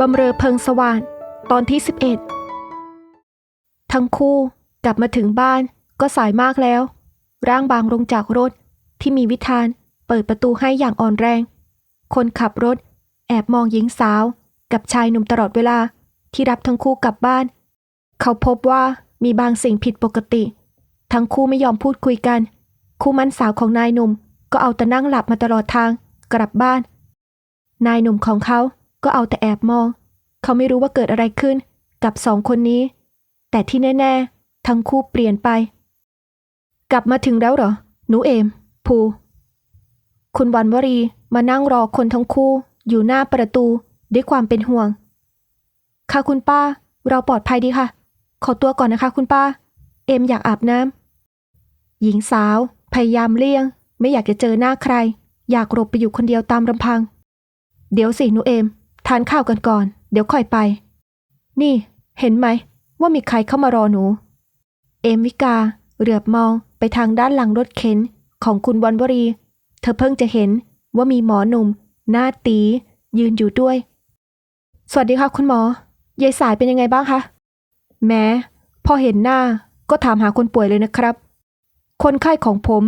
บำเรอเพิงสว่างตอนที่ 11 ทั้งคู่กลับมาถึงบ้านก็สายมากแล้ว ร่างบางลงจากรถที่มีวิธานเปิดประตูให้อย่างอ่อนแรง คนขับรถ แอบมองหญิงสาว กับชายหนุ่มตลอดเวลาที่รับทั้งคู่กลับบ้าน เขาพบว่ามีบางสิ่งผิดปกติ ทั้งคู่ไม่ยอมพูดคุยกัน คู่มั่นสาวของนายหนุ่มก็เอาแต่นั่งหลับมาตลอดทางกลับบ้าน นายหนุ่มของเขา ก็เอาแต่แอบมอง เขาไม่รู้ว่าเกิดอะไรขึ้นกับสองคนนี้ แต่ที่แน่ ๆ ทั้งคู่เปลี่ยนไป กลับมาถึงแล้วเหรอ หนูเอม ภู คุณวันวรีมานั่งรอคนทั้งคู่อยู่หน้าประตูด้วยความเป็นห่วง ค่ะคุณป้า เราปลอดภัยดีค่ะ ขอตัวก่อนนะคะคุณป้า เอมอยากอาบน้ำหญิงสาว พยายามเลี่ยง ไม่อยากจะเจอหน้าใคร อยากหลบไปอยู่คนเดียวตามลำพัง เดี๋ยวสิหนูเอม ทานข้าวกันก่อน เดี๋ยวค่อยไป นี่ เห็นไหม ว่ามีใครเข้ามารอหนู เอมวิกา เหลือบมองไปทางด้านหลังรถเข็นของคุณวันวรี เธอเพิ่งจะเห็นว่ามีหมอหนุ่ม หน้าตี ยืนอยู่ด้วย สวัสดีค่ะคุณหมอยายสายเป็นยังไงบ้างคะ แม้พอเห็นหน้าก็ถามหาคนป่วยเลยนะครับ คนไข้ของผม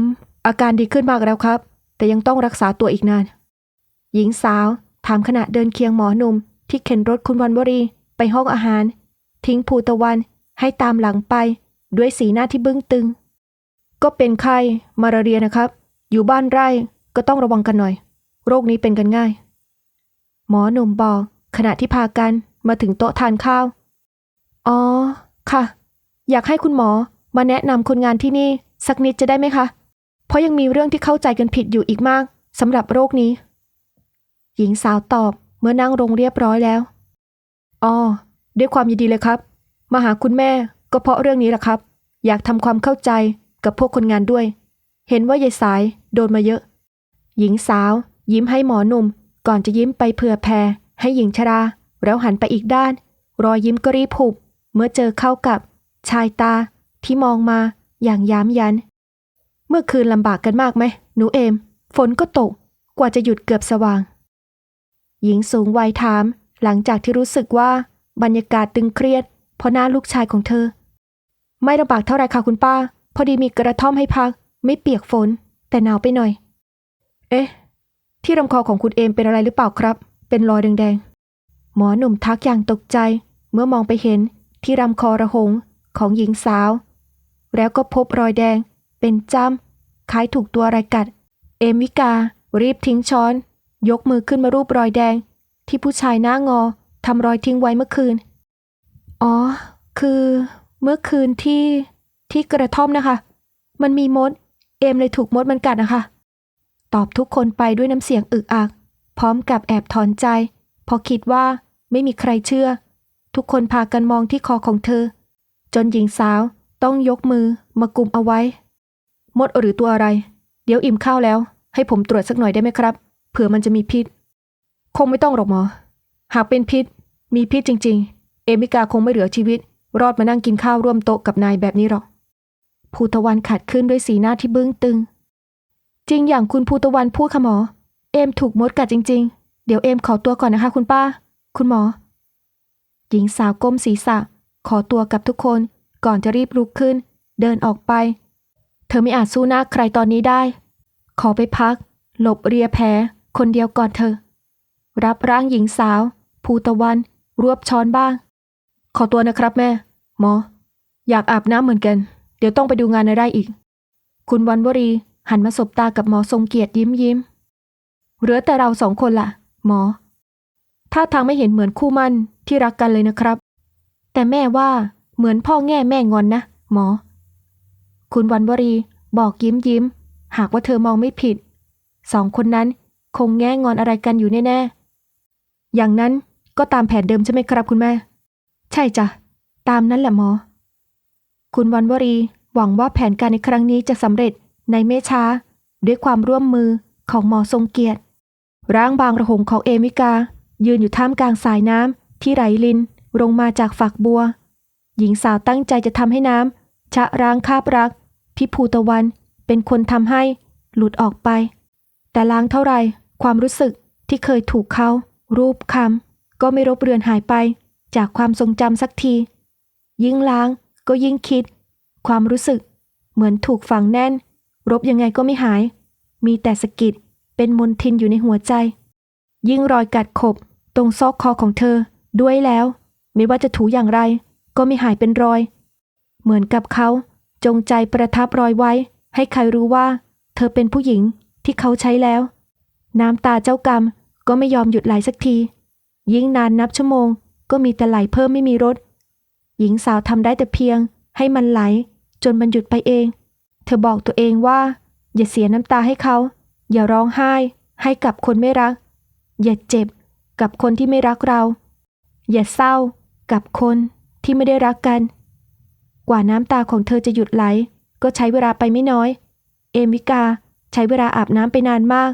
อาการดีขึ้นมากแล้วครับ แต่ยังต้องรักษาตัวอีกนาน หญิงสาว ถามขณะเดินเคียงหมอหนุ่ม ที่เข็นรถคุณวันวรีไปห้องอาหาร ทิ้งภูตะวันให้ตามหลังไป ด้วยสีหน้าที่บึ้งตึง ก็เป็นไข้มาลาเรียนะครับ อยู่บ้านไร่ก็ต้องระวังกันหน่อย โรคนี้เป็นกันง่าย หมอหนุ่มบอก ขณะที่พากันมาถึงโต๊ะทานข้าว อ๋อ ค่ะ อยากให้คุณหมอมาแนะนำคนงานที่นี่ สักนิดจะได้ไหมคะ เพราะยังมีเรื่องที่เข้าใจกันผิดอยู่อีกมากสำหรับโรคนี้ หญิงสาวตอบเมื่อนั่งลงเรียบร้อยแล้วอ๋อด้วยความยินดีเลยครับ มาหาคุณแม่ก็เพราะเรื่องนี้แหละครับ อยากทำความเข้าใจกับพวกคนงานด้วย เห็นว่ายายสายโดนมาเยอะ หญิงสาว ยิ้มให้หมอหนุ่ม ก่อนจะยิ้มไปเผื่อแผ่ให้หญิงชรา แล้วหันไปอีกด้าน รอยยิ้มก็รีบหุบเมื่อเจอเข้ากับ ชายตาที่มองมาอย่างย้ำยัน เมื่อคืนลำบากกันมากไหมหนูเอม ฝนก็ตกกว่าจะหยุดเกือบสว่าง หญิงสูงวัยถาม หลังจากที่รู้สึกว่าบรรยากาศตึงเครียด เพราะหน้าลูกชายของเธอ ไม่ลำบากเท่าไรค่ะคุณป้า พอดีมีกระท่อมให้พัก ไม่เปียกฝน แต่หนาวไปหน่อย เอ๊ะ ที่ลำคอของคุณเอมเป็นอะไรหรือเปล่าครับ เป็นรอยแดงๆหมอหนุ่มทักอย่างตกใจ เมื่อมองไปเห็นที่ลำคอระหงของหญิงสาว แล้วก็พบรอยแดง เป็นจ้ำคล้ายถูกตัวอะไรกัด เอมวิกา รีบทิ้งช้อน ยกมือขึ้นมารูปรอยแดง ที่ผู้ชายหน้างอทำรอยทิ้งไว้เมื่อคืน อ๋อ คือ เมื่อคืนที่ที่กระท่อมนะคะ มันมีมด เอมเลยถูกมดมันกัดนะคะ ตอบทุกคนไปด้วยน้ำเสียงอึกอัก พร้อมกับแอบถอนใจ พอคิดว่าไม่มีใครเชื่อ ทุกคนพากันมองที่คอของเธอ จนหญิงสาวต้องยกมือมากุมเอาไว้ มดหรือตัวอะไร เดี๋ยวอิ่มข้าวแล้ว ให้ผมตรวจสักหน่อยได้ไหมครับ เผื่อมันจะมีพิษ คงไม่ต้องหรอกหมอ หากเป็นพิษ มีพิษจริง ๆ เอมิกาคงไม่เหลือชีวิต รอดมานั่งกินข้าวร่วมโต๊ะกับนายแบบนี้หรอกภูตะวันขัดขึ้นด้วยสีหน้าที่บึ้งตึง จริงอย่างคุณภูตะวันพูดค่ะหมอ เอมถูกมดกัดจริง ๆ เดี๋ยวเอมขอตัวก่อนนะคะ คุณป้า คุณหมอ หญิงสาวก้มศีรษะ ขอตัวกับทุกคน ก่อนจะรีบลุกขึ้น เดินออกไป เธอไม่อาจสู้หน้าใครตอนนี้ได้ ขอไปพัก หลบเรียแผล คนเดียวก่อนเธอะ รับร่างหญิงสาว ภูตะวัน รวบช้อนบ้าง ขอตัวนะครับแม่ หมอ อยากอาบน้ำเหมือนกัน เดี๋ยวต้องไปดูงานในไร่อีก คุณวันวรีหันมาสบตากับหมอทรงเกียรติยิ้มยิ้มเหลือแต่เราสองคนล่ะ หมอท่าทางไม่เห็นเหมือนคู่มั่นที่รักกันเลยนะครับ แต่แม่ว่าเหมือนพ่อแง่แม่งอนนะ หมอ คุณวันวรีบอกยิ้มยิ้ม หากว่าเธอมองไม่ผิด สองคนนั้น คงแง่งอนอะไรกันอยู่แน่ๆ อย่างนั้นก็ตามแผนเดิมใช่ไหมครับคุณแม่ ใช่จ้ะ ตามนั้นแหละหมอ คุณวันวรีหวังว่าแผนการในครั้งนี้จะสำเร็จในไม่ช้า ด้วยความร่วมมือของหมอทรงเกียรติ ร่างบางระหงของเอมิกา ยืนอยู่ท่ามกลางสายน้ำที่ไหลลินลงมาจากฝักบัว หญิงสาวตั้งใจจะทำให้น้ำชะร้างคาบรัก ที่ภูตะวันเป็นคนทำให้หลุดออกไป แต่ล้างเท่าไหร่ ความรู้สึกที่เคยถูกเขา รูปคำก็ไม่รบเรือนหายไป จากความทรงจำสักที ยิ่งล้างก็ยิ่งคิด ความรู้สึก เหมือนถูกฝังแน่น รบยังไงก็ไม่หาย มีแต่สะกิดเป็นมนทินอยู่ในหัวใจ ยิ่งรอยกัดขบ ตรงซอกคอของเธอ ด้วยแล้ว ไม่ว่าจะถูอย่างไร ก็ไม่หายเป็นรอย เหมือนกับเขาจงใจประทับรอยไว้ ให้ใครรู้ว่า เธอเป็นผู้หญิงที่เขาใช้แล้ว น้ำตาเจ้ากรรมก็ไม่ยอมหยุดไหลสักที ยิ่งนานนับชั่วโมง ก็มีแต่ไหลเพิ่มไม่มีรถ หญิงสาวทำได้แต่เพียง ให้มันไหล จนมันหยุดไปเอง เธอบอกตัวเองว่า อย่าเสียน้ำตาให้เขา อย่าร้องไห้ ให้กับคนไม่รัก อย่าเจ็บ กับคนที่ไม่รักเรา อย่าเศร้า กับคนที่ไม่ได้รักกัน กว่าน้ำตาของเธอจะหยุดไหล ก็ใช้เวลาไปไม่น้อย เอมิกาใช้เวลาอาบน้ำไปนานมาก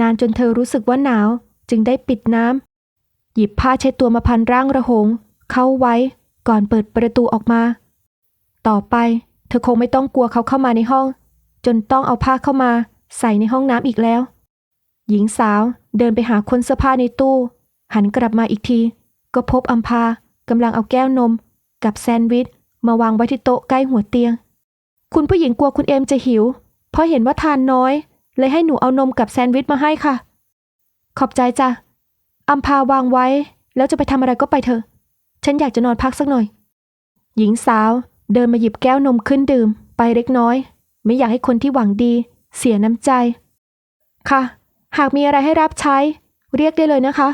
นานจนเธอรู้สึกว่าหนาว จึงได้ปิดน้ำหยิบผ้าเช็ดตัวมาพันร่างระหง เข้าไว้ ก่อนเปิดประตูออกมา ต่อไป เธอคงไม่ต้องกลัวเขาเข้ามาในห้อง จนต้องเอาผ้าเข้ามา ใส่ในห้องน้ำอีกแล้ว หญิงสาวเดินไปหาคนเสื้อผ้าในตู้ หันกลับมาอีกที ก็พบอัมพากำลังเอาแก้วนม กับแซนด์วิชมาวางไว้ที่โต๊ะใกล้หัวเตียง คุณผู้หญิงกลัวคุณเอมจะหิว เพราะเห็นว่าทานน้อย เลยให้หนูเอานมกับแซนด์วิชมาให้ค่ะ ขอบใจจ้ะอัมพาวางไว้ แล้วจะไปทำอะไรก็ไปเถอะ ฉันอยากจะนอนพักสักหน่อย หญิงสาวเดินมาหยิบแก้วนมขึ้นดื่ม ไปเล็กน้อย ไม่อยากให้คนที่หวังดี เสียน้ำใจ ค่ะ หากมีอะไรให้รับใช้ เรียกได้เลยนะคะ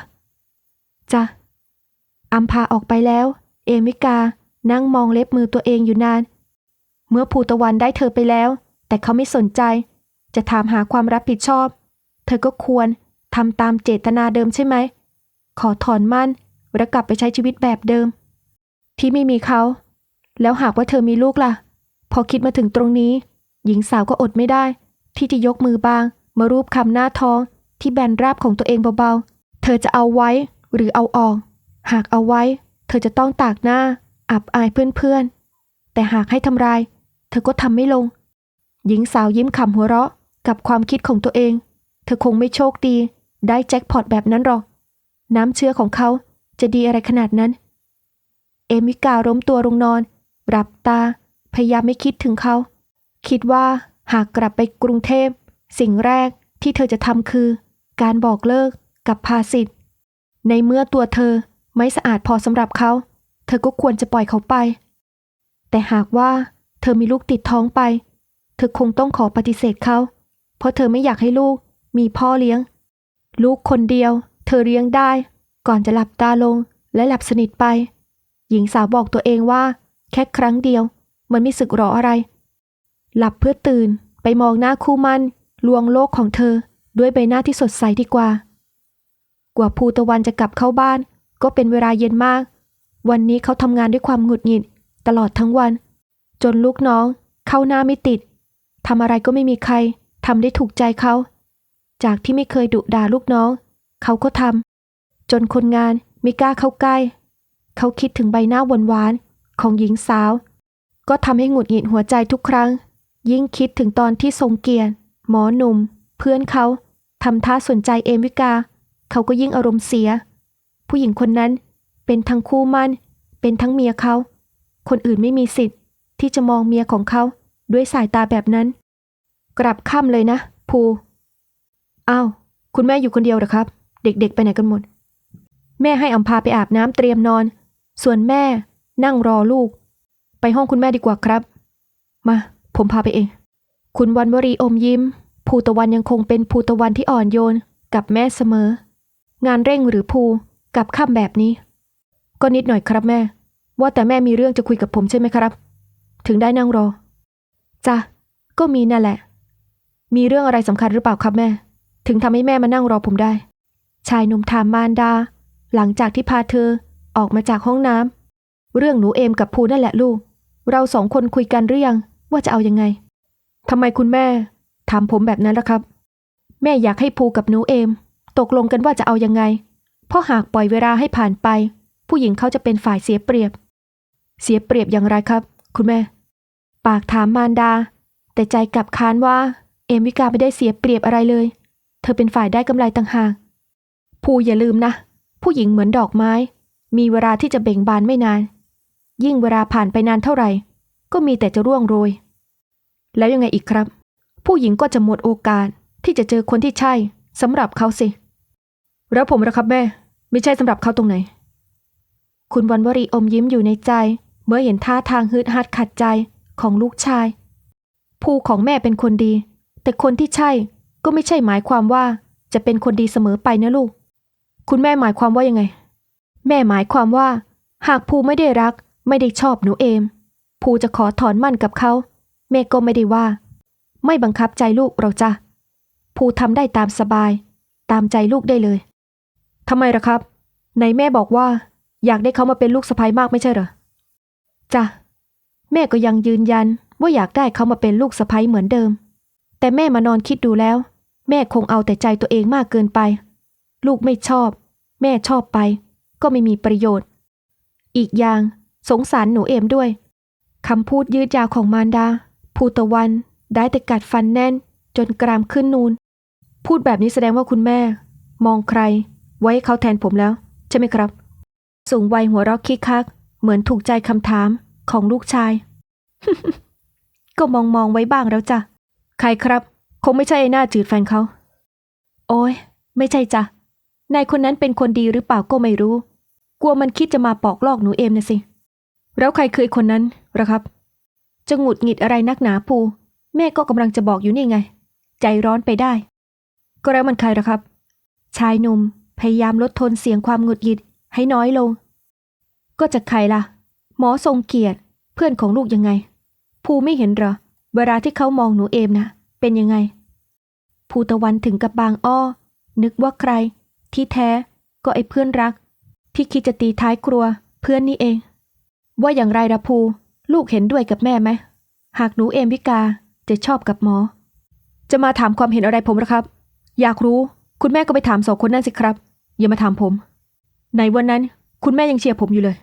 จ้ะอัมพาออกไปแล้ว เอมิกา นั่งมองเล็บมือตัวเองอยู่นาน เมื่อภูตะวันได้เธอไปแล้ว แต่เขาไม่สนใจ จะถามหาความรับผิดชอบ เธอก็ควรทำตามเจตนาเดิมใช่ไหม ขอถอนมั่นแล้วกลับไปใช้ชีวิตแบบเดิม ที่ไม่มีเขา แล้วหากว่าเธอมีลูกล่ะ พอคิดมาถึงตรงนี้ หญิงสาวก็อดไม่ได้ ที่จะยกมือบาง มารูปคำหน้าท้อง ที่แบนราบของตัวเองเบาๆ เธอจะเอาไว้หรือเอาออก หากเอาไว้ เธอจะต้องตากหน้า อับอายเพื่อนๆแต่หากให้ทำลาย เธอก็ทำไม่ลง หญิงสาวยิ้มขำหัวเราะ กับความคิดของตัวเอง เธอคงไม่โชคดี ได้แจ็คพอตแบบนั้นหรอก น้ำเชื้อของเขาจะดีอะไรขนาดนั้น เอมิการ้มตัวลงนอน หลับตา พยายามไม่คิดถึงเขา คิดว่าหากกลับไปกรุงเทพ สิ่งแรกที่เธอจะทำคือ การบอกเลิกกับภาสิทธ์ในเมื่อตัวเธอไม่สะอาดพอสำหรับเขา เธอก็ควรจะปล่อยเขาไป แต่หากว่าเธอมีลูกติดท้องไป เธอคงต้องขอปฏิเสธเขา เพราะเธอไม่อยากให้ลูกมีพ่อเลี้ยง ลูกคนเดียว เธอเลี้ยงได้ ก่อนจะหลับตาลงและหลับสนิทไป หญิงสาวบอกตัวเองว่า แค่ครั้งเดียว มันไม่สึกหรออะไร หลับเพื่อตื่นไปมองหน้าคู่มันลวงโลกของเธอ ด้วยใบหน้าที่สดใสดีกว่า กว่าภูตะวันจะกลับเข้าบ้าน ก็เป็นเวลาเย็นมาก วันนี้เขาทำงานด้วยความหงุดหงิด ตลอดทั้งวัน จนลูกน้อง เข้าหน้าไม่ติดทำอะไรก็ไม่มีใคร ทำได้ถูกใจเขา จากที่ไม่เคยดุด่าลูกน้อง เขาก็ทำจนคนงานไม่กล้าเข้าใกล้ เขาคิดถึงใบหน้าหวานหวานๆของหญิงสาว ก็ทำให้หงุดหงิดหัวใจทุกครั้ง ยิ่งคิดถึงตอนที่ทรงเกียรติหมอหนุ่ม เพื่อนเขาทำท่าสนใจเอมิกา เขาก็ยิ่งอารมณ์เสีย ผู้หญิงคนนั้นเป็นทั้งคู่มั่น เป็นทั้งเมียเขา คนอื่นไม่มีสิทธิ์ที่จะมองเมียของเขาด้วยสายตาแบบนั้น กลับค่ำเลยนะ ภูอ้าวคุณแม่อยู่คนเดียวหรอครับ เด็กๆ ไปไหนกันหมด แม่ให้อัมพาไปอาบน้ำเตรียมนอน ส่วนแม่นั่งรอลูก ไปห้องคุณแม่ดีกว่าครับ มา ผมพาไปเอง คุณวันวรีอมยิ้ม ภูตะวันยังคงเป็นภูตะวันที่อ่อนโยนกับแม่เสมอ งานเร่งหรือภูกับค่ำแบบนี้ ก็นิดหน่อยครับแม่ ว่าแต่แม่มีเรื่องจะคุยกับผมใช่ไหมครับ ถึงได้นั่งรอจ้ะก็มีนั่นแหละ มีเรื่องอะไรสำคัญหรือเปล่าครับแม่ ถึงทำให้แม่มานั่งรอผมได้ ชายหนุ่มถามมารดา หลังจากที่พาเธอออกมาจากห้องน้ำเรื่องหนูเอมกับภูนั่นแหละลูก เราสองคนคุยกันหรือยัง ว่าจะเอายังไงทำไมคุณแม่ถามผมแบบนั้นล่ะครับ แม่อยากให้ภูกับหนูเอม ตกลงกันว่าจะเอายังไง เพราะหากปล่อยเวลาให้ผ่านไป ผู้หญิงเขาจะเป็นฝ่ายเสียเปรียบ เสียเปรียบอย่างไรครับ คุณแม่ ปากถามมารดา แต่ใจกลับค้านว่า มวิกาไม่ได้เสียเปรียบอะไรเลย เธอเป็นฝ่ายได้กำไรต่างหาก ภูอย่าลืมนะ ผู้หญิงเหมือนดอกไม้ มีเวลาที่จะเบ่งบานไม่นาน ยิ่งเวลาผ่านไปนานเท่าไหร่ ก็มีแต่จะร่วงโรย แล้วยังไงอีกครับ ผู้หญิงก็จะหมดโอกาสที่จะเจอคนที่ใช่สำหรับเขาสิ แล้วผมนะครับแม่ ไม่ใช่สำหรับเขาตรงไหน คุณวันวรีอมยิ้มอยู่ในใจ เมื่อเห็นท่าทางฮึดฮัดขัดใจของลูกชายผู้ของแม่เป็นคนดี แต่คนที่ใช่ก็ไม่ใช่หมายความว่าจะเป็นคนดีเสมอไปนะลูก คุณแม่หมายความว่ายังไง แม่หมายความว่า หากภูไม่ได้รัก ไม่ได้ชอบหนูเอม ภูจะขอถอนมั่นกับเขา แม่ก็ไม่ได้ว่า ไม่บังคับใจลูกเราจ้ะ ภูทำได้ตามสบาย ตามใจลูกได้เลยทำไมล่ะครับไหนแม่บอกว่า อยากได้เขามาเป็นลูกสะใภ้มากไม่ใช่เหรอจ้ะแม่ก็ยังยืนยันว่าอยากได้เขามาเป็นลูกสะใภ้เหมือนเดิม แต่แม่มานอนคิดดูแล้ว แม่คงเอาแต่ใจตัวเองมากเกินไป ลูกไม่ชอบ แม่ชอบไป ก็ไม่มีประโยชน์ อีกอย่าง สงสารหนูเอมด้วยคำพูดยืดยาวของมารดา ภูตะวัน ได้แต่กัดฟันแน่น จนกรามขึ้นนูน พูดแบบนี้แสดงว่าคุณแม่ มองใคร ไว้เขาแทนผมแล้ว ใช่ไหมครับ สูงวัยหัวเราะคิกคัก เหมือนถูกใจคำถามของลูกชาย ก็มองมองไว้บ้างแล้วจ้ะ ใครครับ คงไม่ใช่ไอ้หน้าจืดแฟนเขา โอ้ยไม่ใช่จ้ะ นายคนนั้นเป็นคนดีหรือเปล่าก็ไม่รู้ กลัวมันคิดจะมาปอกลอกหนูเอมนะสิ แล้วใครคือคนนั้นล่ะครับ จะหงุดหงิดอะไรนักหนาปูแม่ก็กำลังจะบอกอยู่นี่ไง ใจร้อนไปได้ ก็แล้วมันใครล่ะครับ ชายหนุ่มพยายามลดทนเสียงความหงุดหงิดให้น้อยลง ก็จะใครล่ะ หมอทรงเกียรติ เพื่อนของลูกยังไง ภูไม่เห็นเหรอ เวลาที่เขามองหนูเอมนะเป็นยังไง ภูตะวันถึงกับบางอ้อ นึกว่าใคร ที่แท้ก็ไอ้เพื่อนรัก ที่คิดจะตีท้ายครัว เพื่อนนี่เอง ว่าอย่างไรละภูลูกเห็นด้วยกับแม่ไหม หากหนูเอมพิกาจะชอบกับหมอ จะมาถามความเห็นอะไรผมหรอครับ อยากรู้คุณแม่ก็ไปถามสองคนนั่นสิครับ อย่ามาถามผม ในวันนั้นคุณแม่ยังเชียร์ผมอยู่เลย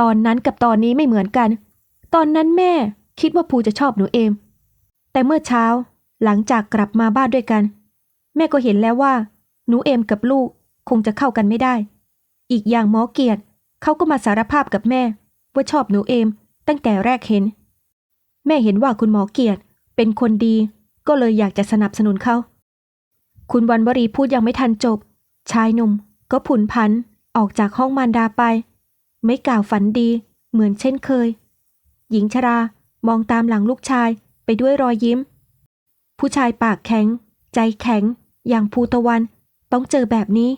ตอนนั้นกับตอนนี้ไม่เหมือนกัน ตอนนั้นแม่ คิดว่าภูจะชอบหนูเอม แต่เมื่อเช้าหลังจากกลับมาบ้านด้วยกัน แม่ก็เห็นแล้วว่า หนูเอมกับลูกคงจะเข้ากันไม่ได้ อีกอย่างหมอเกียรติเขาก็มาสารภาพกับแม่ ว่าชอบหนูเอม ตั้งแต่แรกเห็น แม่เห็นว่าคุณหมอเกียรติเป็นคนดี ก็เลยอยากจะสนับสนุนเขาคุณวันวรีพูดยังไม่ทันจบ ชายหนุ่มก็ผุนพันออกจากห้องมารดาไป ไม่กล่าวฝันดีเหมือนเช่นเคย หญิงชรา มองตามหลังลูกชายไปด้วยรอยยิ้ม ผู้ชายปากแข็ง ใจแข็ง อย่างภูตะวัน ต้องเจอแบบนี้